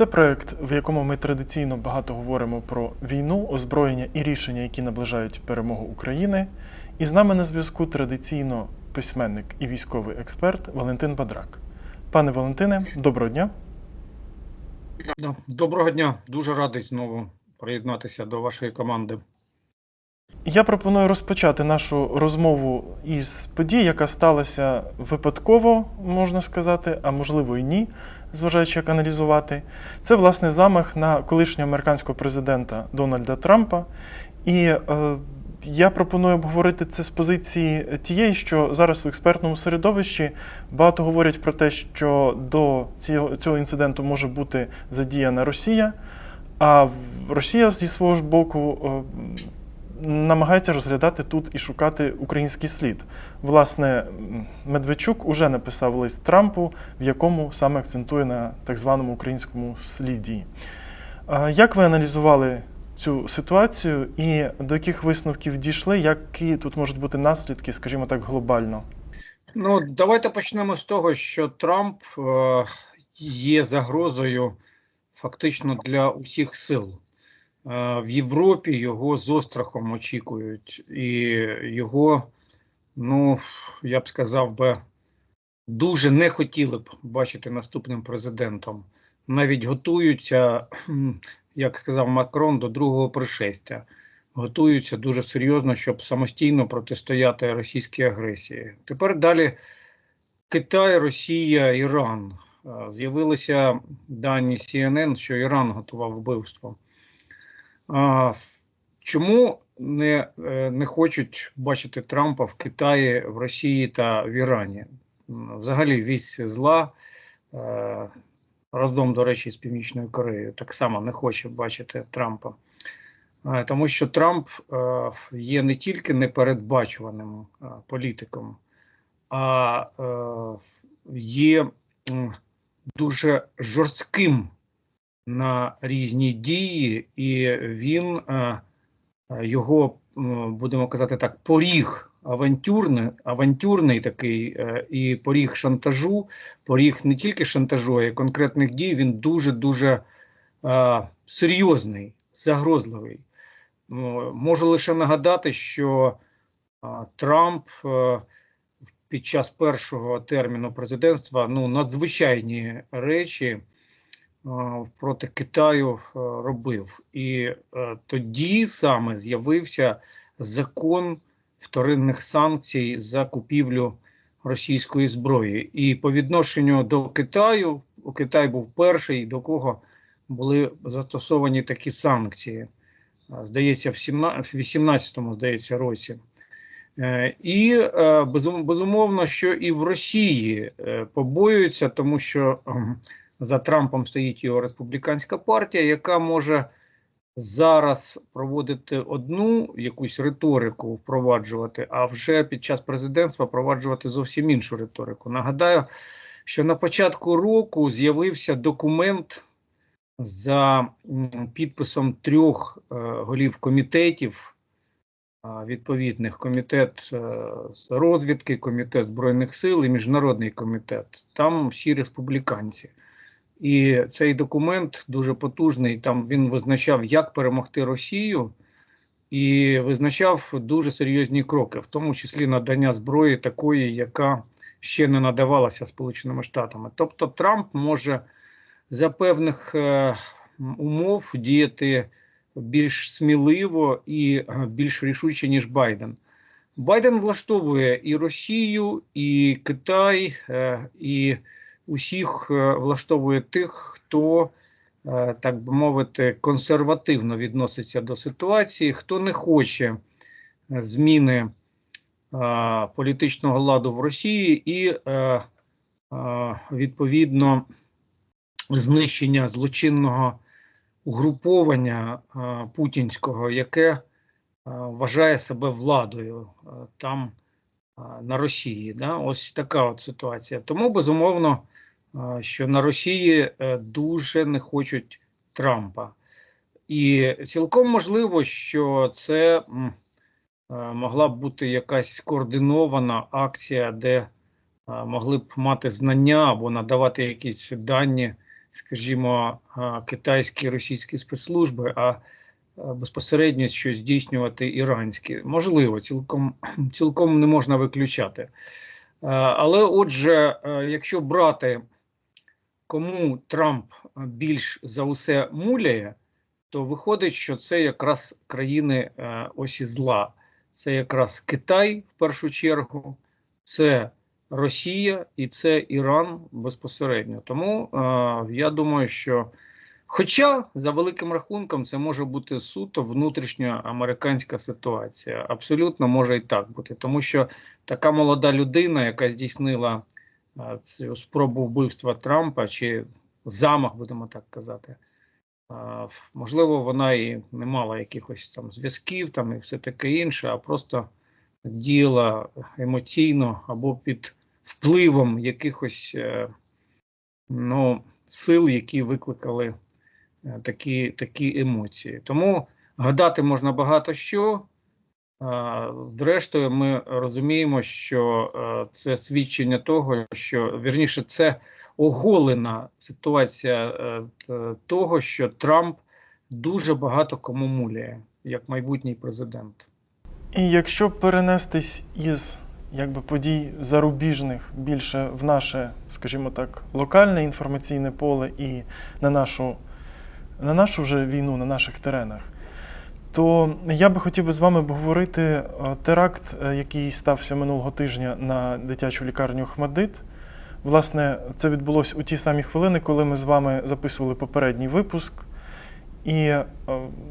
Це проект, в якому ми традиційно багато говоримо про війну, озброєння і рішення, які наближають перемогу України. І з нами на зв'язку традиційно письменник і військовий експерт Валентин Бадрак. Пане Валентине, доброго дня. Доброго дня, дуже радий знову приєднатися до вашої команди. Я пропоную розпочати нашу розмову із подій, яка сталася випадково, можна сказати, а можливо і ні, зважаючи як аналізувати. Це власне замах на колишнього американського президента Дональда Трампа. І е, я пропоную обговорити це з позиції тієї, що зараз в експертному середовищі багато говорять про те, що до цього, цього інциденту може бути задіяна Росія. А Росія зі свого ж боку е, намагається розглядати тут і шукати український слід. Власне, Медведчук уже написав лист Трампу, в якому саме акцентує на так званому українському сліді. Як ви аналізували цю ситуацію і до яких висновків дійшли, які тут можуть бути наслідки, скажімо так, глобально? Ну, давайте почнемо з того, що Трамп е, є загрозою фактично для усіх сил. Е, в Європі його з острахом очікують, і його, ну, я б сказав би, дуже не хотіли б бачити наступним президентом. Навіть готуються, як сказав Макрон, до другого пришестя. Готуються дуже серйозно, щоб самостійно протистояти російській агресії. Тепер далі Китай, Росія, Іран. Е, З'явилися дані CNN, що Іран готував вбивство. Чому не, е, не хочуть бачити Трампа в Китаї, в Росії та в Ірані? Взагалі вісь зла. е, Разом, до речі, з Північною Кореєю так само не хоче бачити Трампа. Е, Тому що Трамп є не тільки непередбачуваним політиком, а є дуже жорстким на різні дії, і він е, його, будемо казати так, поріг авантюрний, авантюрний такий е, і поріг шантажу, поріг не тільки шантажу, а й конкретних дій. Він дуже дуже е, серйозний, загрозливий. Можу лише нагадати, що Трамп під час першого терміну президентства ну, надзвичайні речі проти Китаю е, робив. І е, тоді саме з'явився закон вторинних санкцій за купівлю російської зброї. І по відношенню до Китаю, Китай був перший, до кого були застосовані такі санкції здається, в 18-му, здається, році. Е, І е, безумовно, що і в Росії е, побоюються, тому що за Трампом стоїть його республіканська партія, яка може зараз проводити одну якусь риторику, впроваджувати, а вже під час президентства впроваджувати зовсім іншу риторику. Нагадаю, що на початку року з'явився документ за підписом трьох е, голів комітетів відповідних комітет е, розвідки, комітет збройних сил і міжнародний комітет. Там всі республіканці. І цей документ дуже потужний. Там він визначав, як перемогти Росію, і визначав дуже серйозні кроки, в тому числі надання зброї такої, яка ще не надавалася Сполученими Штатами. Тобто Трамп може за певних е, умов діяти більш сміливо і е, більш рішуче, ніж Байден. Байден влаштовує і Росію, і Китай, е, і усіх е, влаштовує тих, хто, е, так би мовити, консервативно відноситься до ситуації, хто не хоче е, зміни політичного ладу в Росії і відповідно знищення злочинного угруповання путінського, яке вважає себе владою там на Росії. Да? Ось така от ситуація. Тому безумовно, що на Росії е, дуже не хочуть Трампа. І цілком можливо, що це е, могла б бути якась скоординована акція, де е, могли б мати знання або надавати якісь дані скажімо, китайські російські спецслужби, а безпосередньо що здійснювати іранські. Можливо, цілком, цілком не можна виключати. Але отже, якщо брати, кому Трамп е, більш за усе муляє, то виходить, що це якраз країни е, осі зла. Це якраз Китай в першу чергу, це Росія і це Іран безпосередньо. Тому е, я думаю, що, хоча за великим рахунком, це може бути суто внутрішньоамериканська ситуація. Абсолютно може і так бути, тому що така молода людина, яка здійснила цю спробу вбивства Трампа чи замах, будемо так казати. Можливо, вона і не мала якихось там зв'язків там і все таке інше, а просто діяла емоційно або під впливом якихось е, ну, сил, які викликали е, такі, такі емоції. Тому гадати можна багато що. А, Зрештою, ми розуміємо, що е, це свідчення того, що вірніше, це оголена ситуація е, того, що Трамп дуже багато кому муляє, як майбутній президент. І якщо перенестись із якби, подій зарубіжних більше в наше, скажімо так, локальне інформаційне поле і на нашу, на нашу вже війну на наших теренах, то я би хотів би з вами обговорити е, теракт, е, який стався минулого тижня на дитячу лікарню Хмадит. Власне, це відбулося у ті самі хвилини, коли ми з вами записували попередній випуск. І е,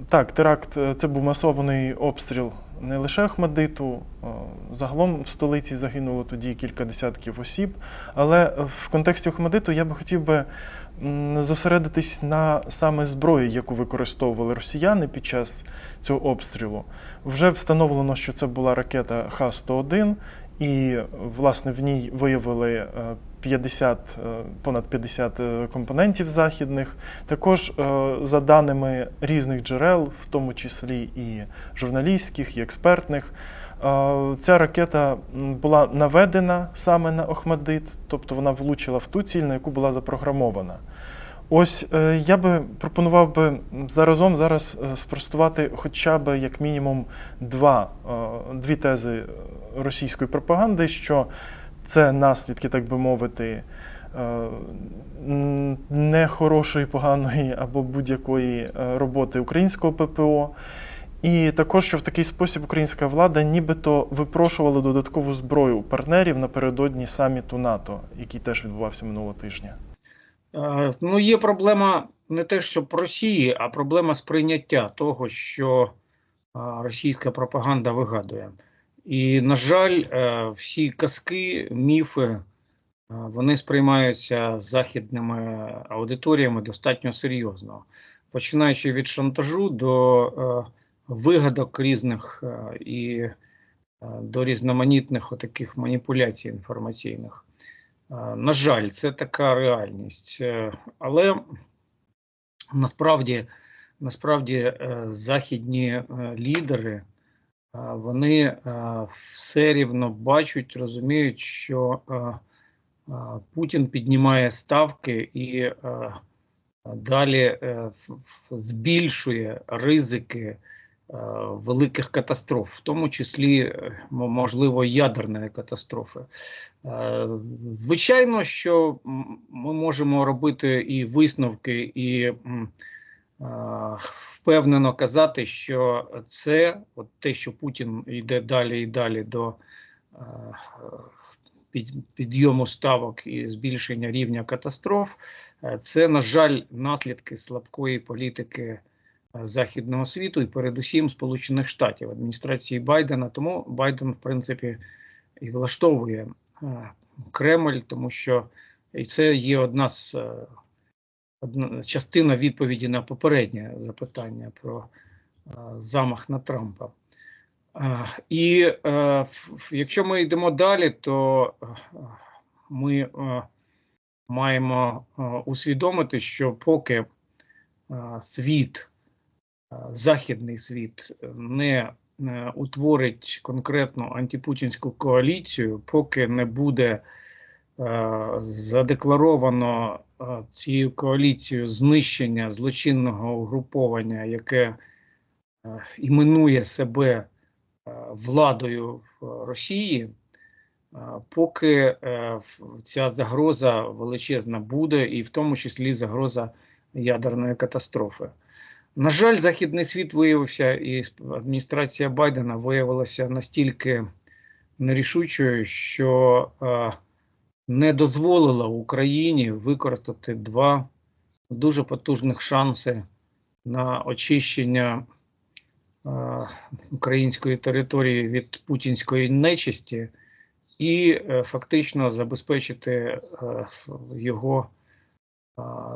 так, теракт це був масований обстріл не лише Ахмадиту, загалом в столиці загинуло тоді кілька десятків осіб. Але в контексті Ахмадиту я би хотів би зосередитись на саме зброї, яку використовували росіяни під час цього обстрілу. Вже встановлено, що це була ракета Х-101, і власне в ній виявили е, 50, е, понад 50 е, компонентів західних. Також, е, за даними різних джерел, в тому числі і журналістських, і експертних, е, ця ракета була наведена саме на Охмадит, тобто вона влучила в ту ціль, на яку була запрограмована. Ось е, я би пропонував би заразом зараз е, спростувати хоча б як мінімум два, е, дві тези російської пропаганди, що це наслідки, так би мовити, е, нехорошої, поганої або будь-якої е, роботи українського ППО. І також, що в такий спосіб українська влада нібито випрошувала додаткову зброю партнерів напередодні саміту НАТО, який теж відбувався минулого тижня. Е, Ну, є проблема не те, що Росії, а проблема сприйняття того, що е, російська пропаганда вигадує. І, на жаль, е, всі казки, міфи, вони сприймаються західними аудиторіями достатньо серйозно, починаючи від шантажу до вигадок різних е, і е, до різноманітних отаких маніпуляцій інформаційних. Е, На жаль, це така реальність. Але насправді, насправді західні лідери вони все рівно бачать, розуміють, що Путін піднімає ставки і далі збільшує ризики великих катастроф, в тому числі, е, можливо, ядерної катастрофи. Е, Звичайно, що ми можемо робити і висновки, і е, впевнено казати, що це от те, що Путін йде далі і далі до е, підйому ставок і збільшення рівня катастроф, е, це, на жаль, наслідки слабкої політики е, західного світу і передусім Сполучених Штатів адміністрації Байдена. Тому Байден, в принципі, і влаштовує е, Кремль, тому що і це є одна з е, одна частина відповіді на попереднє запитання про е, замах на Трампа. І якщо ми йдемо далі, то ми маємо усвідомити, що поки світ, західний світ не е, утворить конкретну антипутінську коаліцію, поки не буде е, задекларовано е, цією коаліцією знищення злочинного угруповання, яке е, іменує себе е, владою в Росії, е, поки е, ця загроза величезна буде, і в тому числі загроза ядерної катастрофи. На жаль, західний світ виявився, і адміністрація Байдена виявилася настільки нерішучою, що е, не дозволила Україні використати два дуже потужних шанси на очищення е, української території від путінської нечисті і е, фактично забезпечити його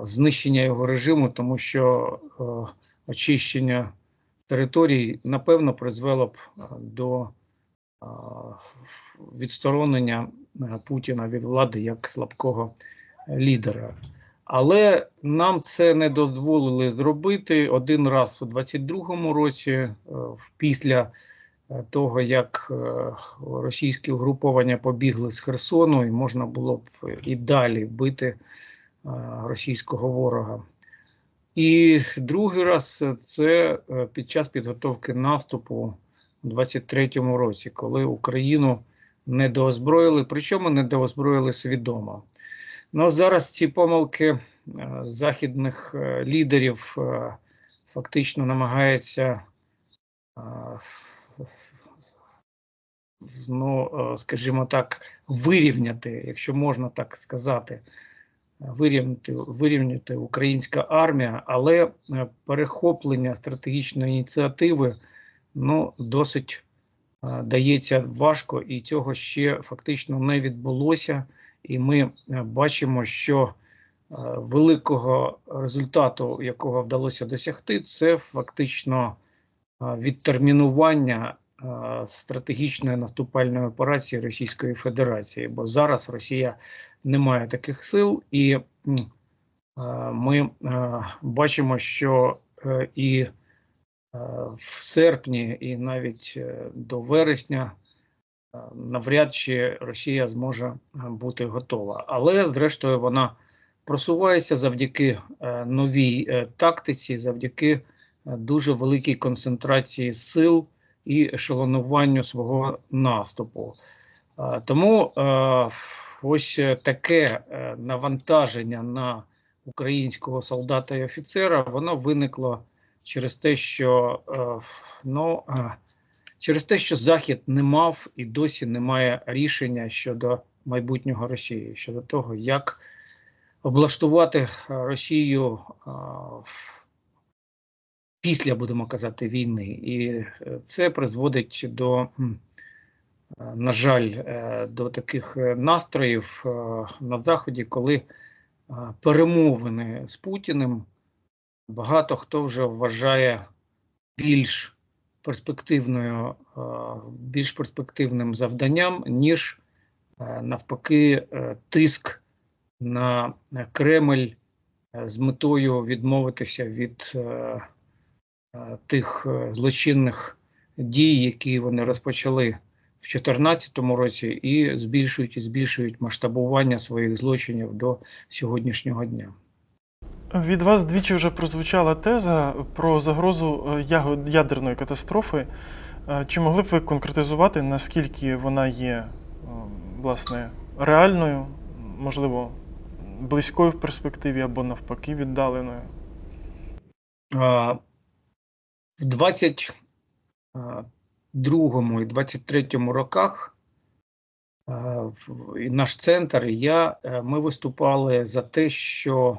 знищення його режиму, тому що е, очищення територій напевно призвело б е, до е, відсторонення Путіна від влади як слабкого лідера. Але нам це не дозволили зробити один раз у 22-му році, після того, як російські угруповання побігли з Херсону, і можна було б і далі бити російського ворога. І другий раз це е, під час підготовки наступу у 23-му році, коли Україну недоозброїли, причому недоозброїли свідомо. Ну, зараз ці помилки е, західних е, лідерів е, фактично намагаються, е, ну, е, скажімо так, вирівняти, якщо можна так сказати, вирівняти, вирівняти українська армія, але е, перехоплення стратегічної ініціативи ну, досить е, дається важко, і цього ще фактично не відбулося. І ми е, бачимо, що великого результату, якого вдалося досягти, це фактично відтермінування стратегічної наступальної операції Російської Федерації, бо зараз Росія не має таких сил, і е, ми е, бачимо, що е, і в серпні, і навіть до вересня навряд чи Росія зможе бути готова. Але, зрештою, вона просувається завдяки новій тактиці, завдяки дуже великій концентрації сил і ешелонуванню свого наступу. Тому ось е, таке е, навантаження на українського солдата і офіцера, воно виникло через те, що е, ну, через те, що Захід не мав і досі не має рішення щодо майбутнього Росії, щодо того, як облаштувати Росію після, будемо казати, війни. І це призводить до, на жаль, е, до таких е, настроїв е, на Заході, коли перемовини з Путіним багато хто вже вважає більш перспективною, більш перспективним завданням, ніж навпаки тиск на Кремль з метою відмовитися від тих злочинних дій, які вони розпочали в 2014 році, і збільшують і збільшують масштабування своїх злочинів до сьогоднішнього дня. Від вас двічі вже прозвучала теза про загрозу е, ядерної катастрофи. Е, Чи могли б ви конкретизувати, наскільки вона є е, власне реальною, можливо, близькою в перспективі або навпаки віддаленою? В 22 і 23 роках в- і наш центр, і я, е, ми виступали за те, що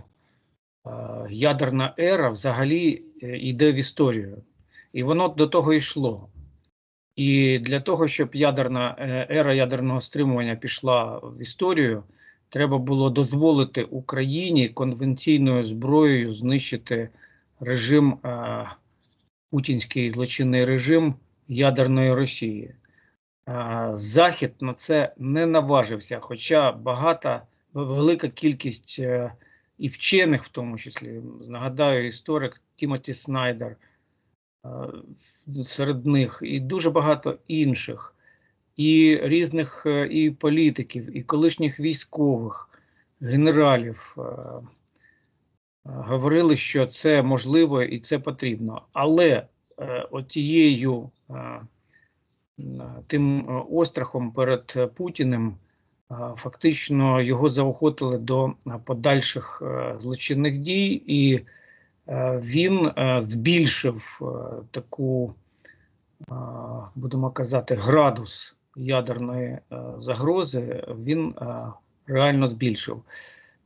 е, ядерна ера взагалі е, йде в історію. І воно до того йшло. І для того, щоб ядерна е, ера ядерного стримування пішла в історію, треба було дозволити Україні конвенційною зброєю знищити режим, е, путінський злочинний режим ядерної Росії. Е, Захід на це не наважився, хоча багата велика кількість е, і вчених, в тому числі, нагадаю, історик Тімоті Снайдер е, серед них, і дуже багато інших, і різних і політиків, і колишніх військових генералів говорили, що це можливо і це потрібно. Але отією е, тим е, острахом перед е, Путіним е, фактично його заохотили до е, подальших е, злочинних дій, і е, він е, збільшив е, таку, е, будемо казати, градус ядерної е, загрози. Він е, реально збільшив.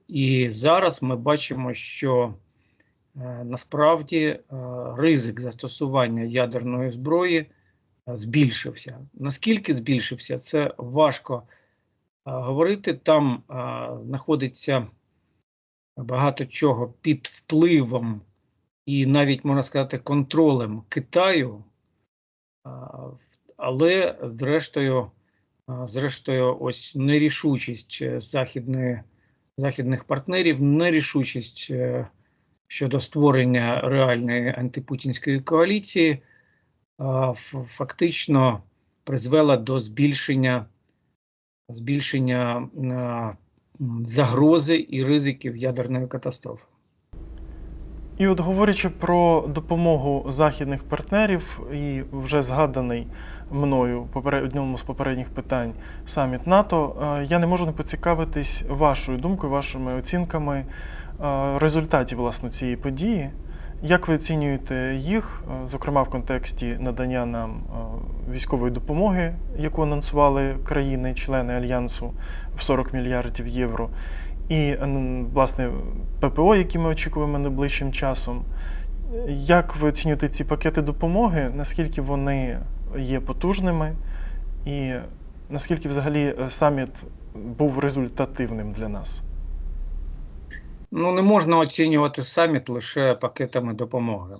І зараз ми бачимо, що е, насправді е, ризик застосування ядерної зброї е, збільшився. Наскільки збільшився, це важко е, говорити. Там е, знаходиться багато чого під впливом і навіть можна сказати контролем Китаю, е, але зрештою, е, зрештою, ось нерішучість е, західної західних партнерів, нерішучість е, щодо створення реальної антипутінської коаліції фактично призвела до збільшення, збільшення загрози і ризиків ядерної катастрофи. І от говорячи про допомогу західних партнерів, і вже згаданий мною одному з попередніх питань саміт НАТО, е, я не можу не поцікавитись вашою думкою, вашими оцінками результатів власне цієї події. Як ви оцінюєте їх, е, зокрема в контексті надання нам е, військової допомоги, яку анонсували країни-члени Альянсу в 40 мільярдів євро? і власне ППО, які ми очікуємо найближчим часом. Як ви оцінюєте ці пакети допомоги? Наскільки вони є потужними, і наскільки взагалі е, саміт був результативним для нас? Ну, не можна оцінювати саміт лише пакетами допомоги.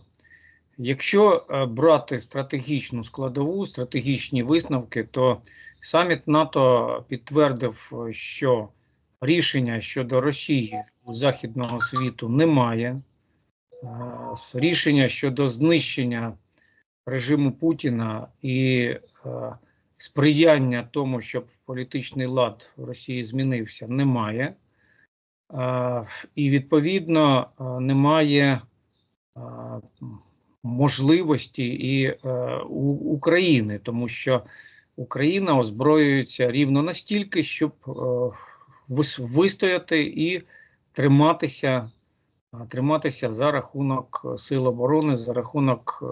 Якщо е, брати стратегічну складову, стратегічні висновки, то саміт НАТО підтвердив, що рішення щодо Росії у західного світу немає. Е, Рішення щодо знищення режиму Путіна і е, сприяння тому, щоб політичний лад в Росії змінився, немає. Е, І відповідно е, немає е, можливості і України, тому що Україна озброюється рівно настільки, щоб вистояти і триматися, триматися за рахунок сил оборони, за рахунок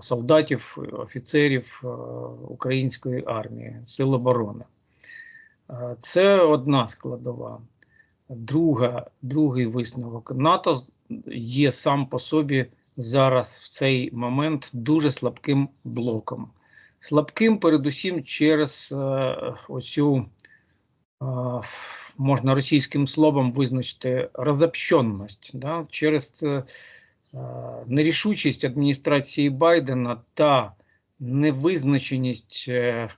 солдатів, офіцерів української армії, сил оборони. Це одна складова. Друга, другий висновок НАТО є сам по собі зараз в цей момент дуже слабким блоком. Слабким, передусім, через е, оцю, е, можна російським словом визначити розобщенність, да? через е, нерішучість адміністрації Байдена та невизначеність е,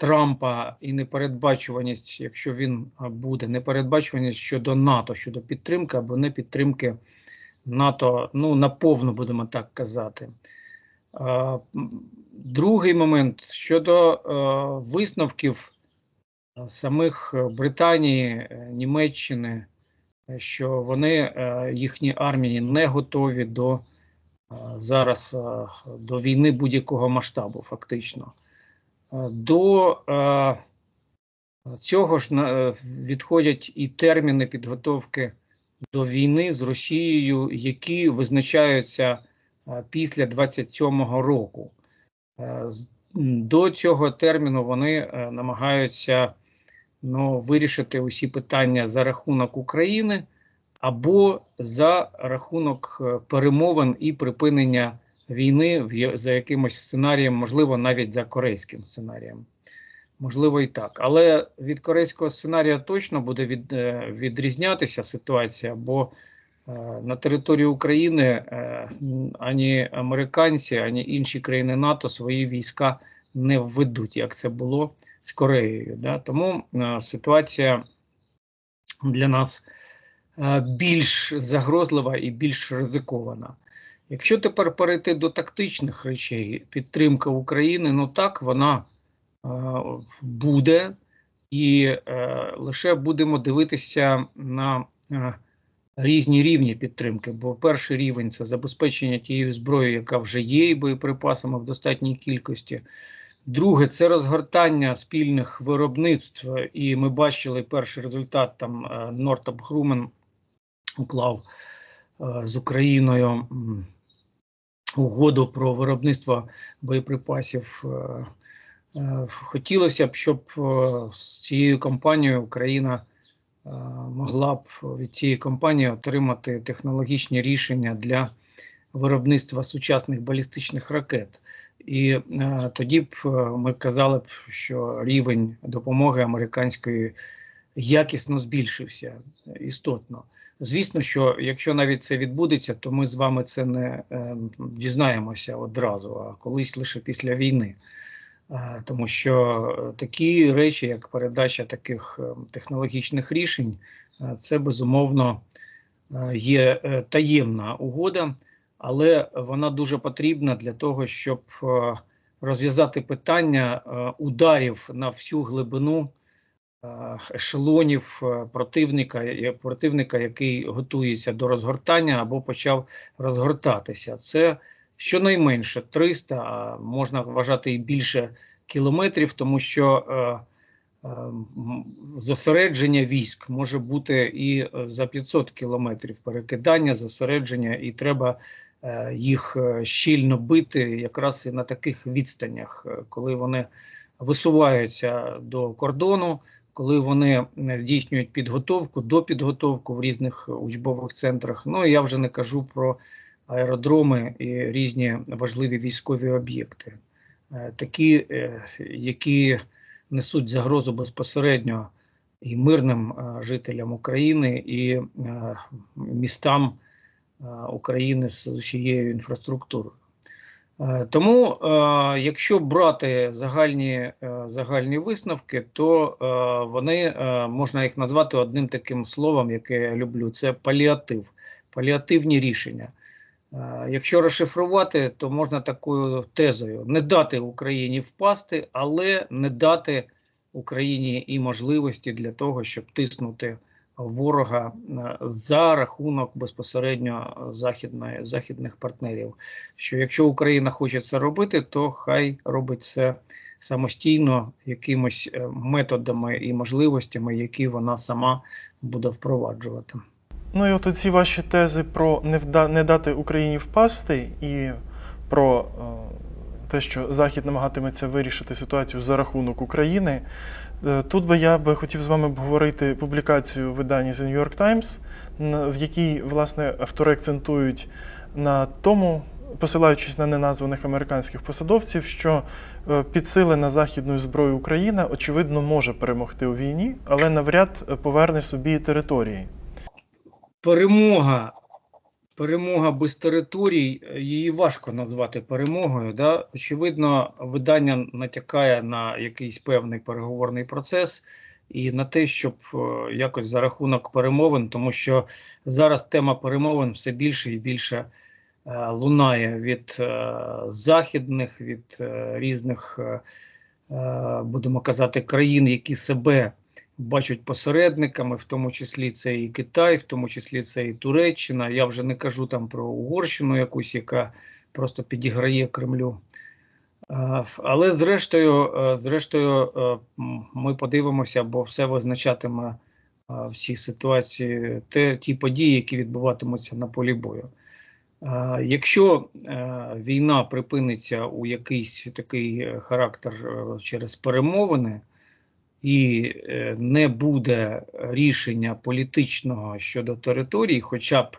Трампа і непередбачуваність, якщо він буде, непередбачуваність щодо НАТО, щодо підтримки або не підтримки НАТО, ну наповну будемо так казати. Другий момент щодо висновків самих е, Британії, е, Німеччини, е, що вони їхні армії не готові до зараз до війни будь-якого масштабу, фактично. До е, цього ж відходять і терміни підготовки до війни з Росією, які визначаються е, після 27-го року. Е, До цього терміну вони намагаються ну, вирішити усі питання за рахунок України або за рахунок перемовин і припинення війни за якимось сценарієм, можливо, навіть за корейським сценарієм. Можливо, і так. Але від корейського сценарія точно буде від, е, відрізнятися ситуація, бо е, на території України е, ані американці, ані інші країни НАТО свої війська не введуть, як це було з Кореєю. Да? Тому ситуація для нас більш загрозлива і більш ризикована. Якщо тепер перейти до тактичних речей, підтримка України, ну так, вона е, буде, і е, лише будемо дивитися на е, різні рівні підтримки. Бо перший рівень це забезпечення тією зброєю, яка вже є, і боєприпасами в достатній кількості. Друге, це розгортання спільних виробництв, і ми бачили перший результат. Там е, Нортоп Грумен уклав е, з Україною угоду про виробництво боєприпасів. Е, е, Хотілося б, щоб е, з цією компанією Україна могла б від цієї компанії отримати технологічні рішення для виробництва сучасних балістичних ракет. І тоді б ми казали б, що рівень допомоги американської якісно збільшився істотно. Звісно, що якщо навіть це відбудеться, то ми з вами це не е, дізнаємося одразу, а колись лише після війни. Е, тому що такі речі, як передача таких е, технологічних рішень, е, це безумовно е, є е, таємна угода але вона дуже потрібна для того, щоб розв'язати питання ударів на всю глибину ешелонів е, противника, е, противника, який готується до розгортання або почав розгортатися. Це щонайменше 300, а можна вважати і більше кілометрів, тому що е, е, зосередження військ може бути і е, за 500 кілометрів перекидання, зосередження, і треба е, їх е, щільно бити якраз і на таких відстанях, е, коли вони висуваються до кордону, коли вони е, здійснюють підготовку до підготовку в різних учбових центрах. Ну я вже не кажу про аеродроми і різні важливі військові об'єкти, Е, такі, е, які несуть загрозу безпосередньо і мирним жителям України, і містам України з усією інфраструктурою. Е, Тому, е, якщо брати загальні, е, загальні висновки, то вони можна їх назвати одним таким словом, яке я люблю: це паліатив, паліативні рішення. Якщо розшифрувати, то можна такою тезою: не дати Україні впасти, але не дати Україні і можливості для того, щоб тиснути ворога е, за рахунок безпосередньо західної, західних партнерів. Що якщо Україна хоче це робити, то хай робить це самостійно якимось е, методами і можливостями, які вона сама буде впроваджувати. Ну і от ці ваші тези про не, вда... не дати Україні впасти і про е, те, що Захід намагатиметься вирішити ситуацію за рахунок України. Е, тут би я би хотів з вами обговорити публікацію видання The New York Times, в якій, власне, автори акцентують на тому, посилаючись на неназваних американських посадовців, що е, підсилена західною зброєю Україна, очевидно, може перемогти у війні, але навряд е, поверне собі території. перемога, перемога без територій, е, її важко назвати перемогою. Да? Очевидно, видання натякає на якийсь певний переговорний процес і на те, щоб е, якось за рахунок перемовин, тому що зараз тема перемовин все більше і більше е, лунає від західних, від різних, будемо казати, країн, які себе бачать посередниками, в тому числі це і Китай, в тому числі це і Туреччина. Я вже не кажу там про Угорщину якусь, яка просто підіграє Кремлю. Але зрештою, е, зрештою, е, ми подивимося, бо все визначатиме е, в цій ситуації те, ті події, які відбуватимуться на полі бою. Якщо війна припиниться у якийсь такий характер через перемовини, і е, не буде рішення політичного щодо територій, хоча б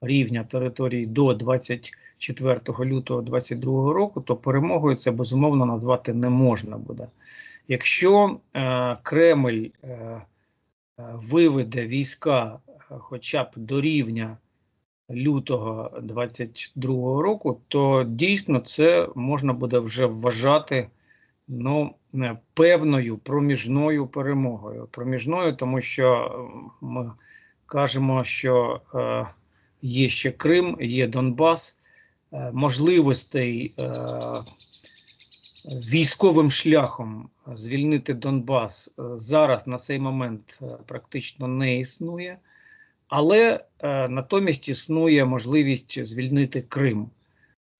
рівня територій до 24 лютого 2022 року, то перемогою це безумовно назвати не можна буде. Якщо е, Кремль е, виведе війська е, хоча б до рівня лютого 2022 року, то дійсно це можна буде вже вважати ну, певною проміжною перемогою. Проміжною, тому що е, ми кажемо, що е, є ще Крим, є Донбас, е, можливостей е, військовим шляхом звільнити Донбас е, зараз на цей момент е, практично не існує, але е, натомість існує можливість звільнити Крим.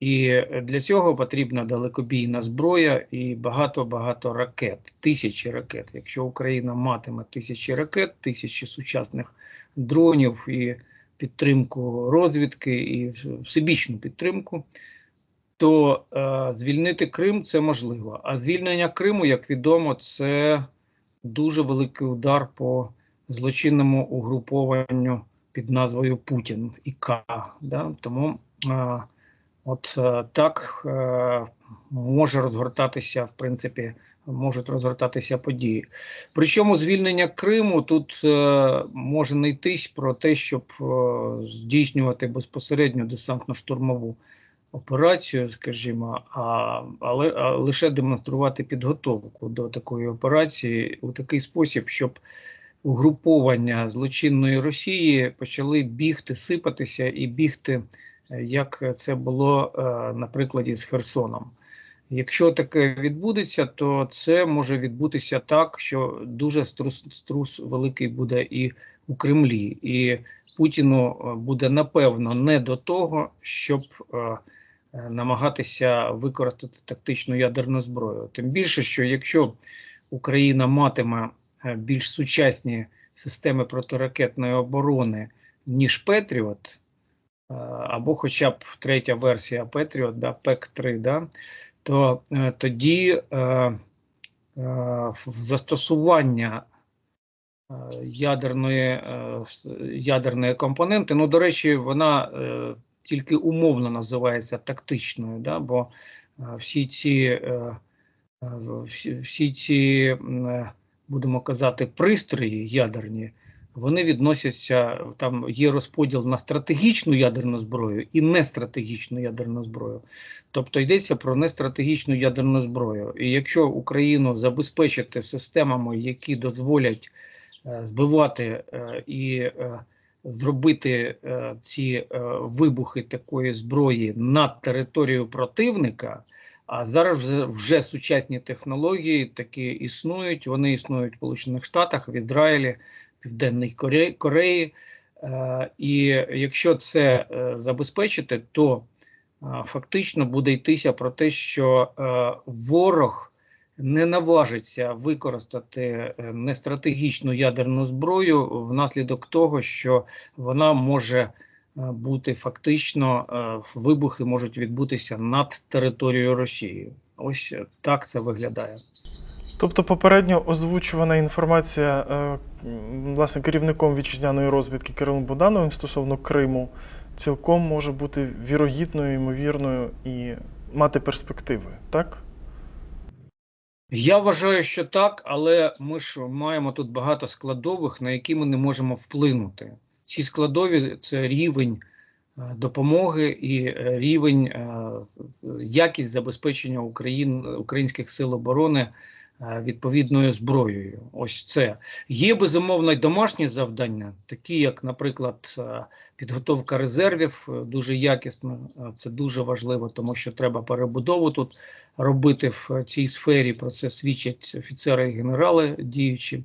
І для цього потрібна далекобійна зброя і багато-багато ракет, тисячі ракет. Якщо Україна матиме тисячі ракет, тисячі сучасних дронів і підтримку розвідки, і всебічну підтримку, то е, звільнити Крим це можливо. А звільнення Криму, як відомо, це дуже великий удар по злочинному угрупованню під назвою Путін і К. Да? Тому е, от е, так е, може розгортатися, в принципі, можуть розгортатися події. Причому звільнення Криму тут е, може не йтись про те, щоб здійснювати безпосередньо десантно-штурмову операцію, скажімо, а, але а лише демонструвати підготовку до такої операції у такий спосіб, щоб угруповання злочинної Росії почали бігти, сипатися і бігти, як це було е, на прикладі з Херсоном. Якщо таке відбудеться, то це може відбутися так, що дуже струс, струс великий буде і у Кремлі, і Путіну е, буде напевно не до того, щоб е, намагатися використати тактичну ядерну зброю. Тим більше, що якщо Україна матиме більш сучасні системи протиракетної оборони, ніж Петріот, або хоча б третя версія Петріот, да, ПЕК-3, да, то е, тоді е, е, застосування е, ядерної, е, ядерної компоненти, ну, до речі, вона е, тільки умовно називається тактичною, да, бо е, всі ці, е, е, всі, всі ці, е, будемо казати, пристрої ядерні, вони відносяться, там є розподіл на стратегічну ядерну зброю і нестратегічну ядерну зброю. Тобто йдеться про нестратегічну ядерну зброю. І якщо Україну забезпечити системами, які дозволять е, збивати е, і е, зробити ці вибухи такої зброї над територією противника, а зараз вже, вже сучасні технології такі існують. Вони існують в Сполучених Штатах, в Ізраїлі, Південній Кореї. Кореї. І якщо це е, забезпечити, то е, фактично буде йтися про те, що е, ворог не наважиться використати нестратегічну ядерну зброю внаслідок того, що вона може бути фактично, вибухи можуть відбутися над територією Росії. Ось так це виглядає. Тобто попередньо озвучувана інформація е, власне керівником вітчизняної розвідки Кирилом Будановим стосовно Криму цілком може бути вірогідною, ймовірною і мати перспективи, так? Я вважаю, що так, але ми ж маємо тут багато складових, на які ми не можемо вплинути. Ці складові це рівень е, допомоги і е, рівень якість забезпечення Україн, українських сил оборони відповідною зброєю. Ось це є безумовно й домашні завдання, такі як, наприклад, е, підготовка резервів, е, дуже якісно. Е, Це дуже важливо, тому що треба перебудову тут робити в цій сфері. Про це свідчать офіцери і генерали діючі.